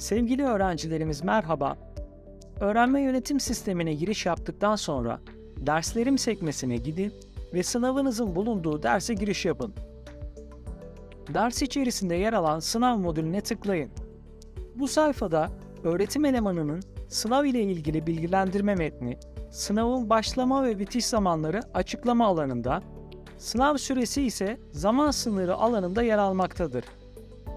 Sevgili öğrencilerimiz merhaba. Öğrenme yönetim sistemine giriş yaptıktan sonra derslerim sekmesine gidin ve sınavınızın bulunduğu derse giriş yapın. Ders içerisinde yer alan sınav modülüne tıklayın. Bu sayfada öğretim elemanının sınav ile ilgili bilgilendirme metni, sınavın başlama ve bitiş zamanları açıklama alanında, sınav süresi ise zaman sınırı alanında yer almaktadır.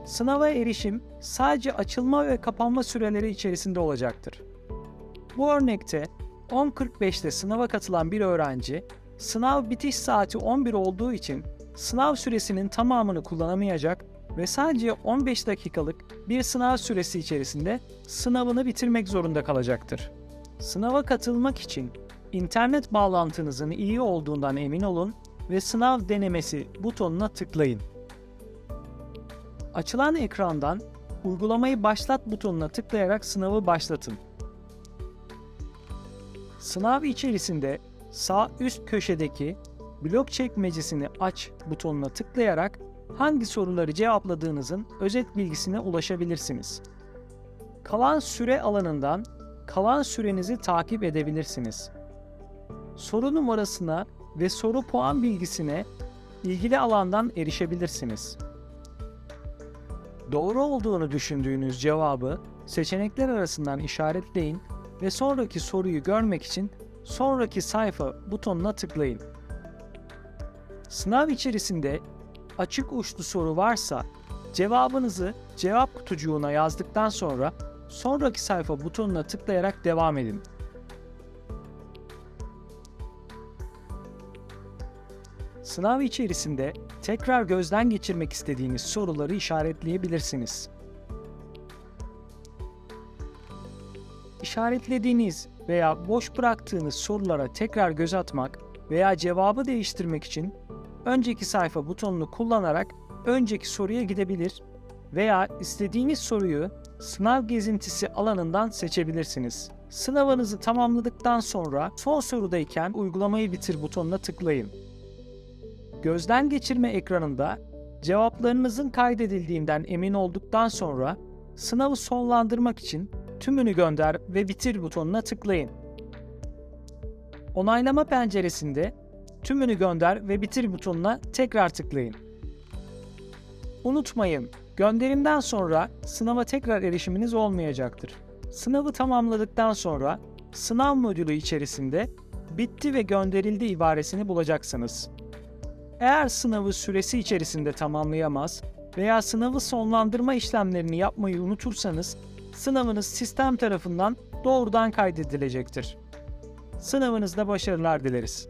Sınava erişim sadece açılma ve kapanma süreleri içerisinde olacaktır. Bu örnekte 10.45'te sınava katılan bir öğrenci, sınav bitiş saati 11 olduğu için sınav süresinin tamamını kullanamayacak ve sadece 15 dakikalık bir sınav süresi içerisinde sınavını bitirmek zorunda kalacaktır. Sınava katılmak için internet bağlantınızın iyi olduğundan emin olun ve sınav denemesi butonuna tıklayın. Açılan ekrandan uygulamayı başlat butonuna tıklayarak sınavı başlatın. Sınav içerisinde sağ üst köşedeki blok çekmecesini aç butonuna tıklayarak hangi soruları cevapladığınızın özet bilgisine ulaşabilirsiniz. Kalan süre alanından kalan sürenizi takip edebilirsiniz. Soru numarasına ve soru puan bilgisine ilgili alandan erişebilirsiniz. Doğru olduğunu düşündüğünüz cevabı seçenekler arasından işaretleyin ve sonraki soruyu görmek için sonraki sayfa butonuna tıklayın. Sınav içerisinde açık uçlu soru varsa cevabınızı cevap kutucuğuna yazdıktan sonra sonraki sayfa butonuna tıklayarak devam edin. Sınav içerisinde tekrar gözden geçirmek istediğiniz soruları işaretleyebilirsiniz. İşaretlediğiniz veya boş bıraktığınız sorulara tekrar göz atmak veya cevabı değiştirmek için önceki sayfa butonunu kullanarak önceki soruya gidebilir veya istediğiniz soruyu sınav gezintisi alanından seçebilirsiniz. Sınavınızı tamamladıktan sonra son sorudayken uygulamayı bitir butonuna tıklayın. Gözden geçirme ekranında cevaplarınızın kaydedildiğinden emin olduktan sonra sınavı sonlandırmak için tümünü gönder ve bitir butonuna tıklayın. Onaylama penceresinde tümünü gönder ve bitir butonuna tekrar tıklayın. Unutmayın, gönderimden sonra sınava tekrar erişiminiz olmayacaktır. Sınavı tamamladıktan sonra sınav modülü içerisinde bitti ve gönderildi ibaresini bulacaksınız. Eğer sınavı süresi içerisinde tamamlayamaz veya sınavı sonlandırma işlemlerini yapmayı unutursanız sınavınız sistem tarafından doğrudan kaydedilecektir. Sınavınızda başarılar dileriz.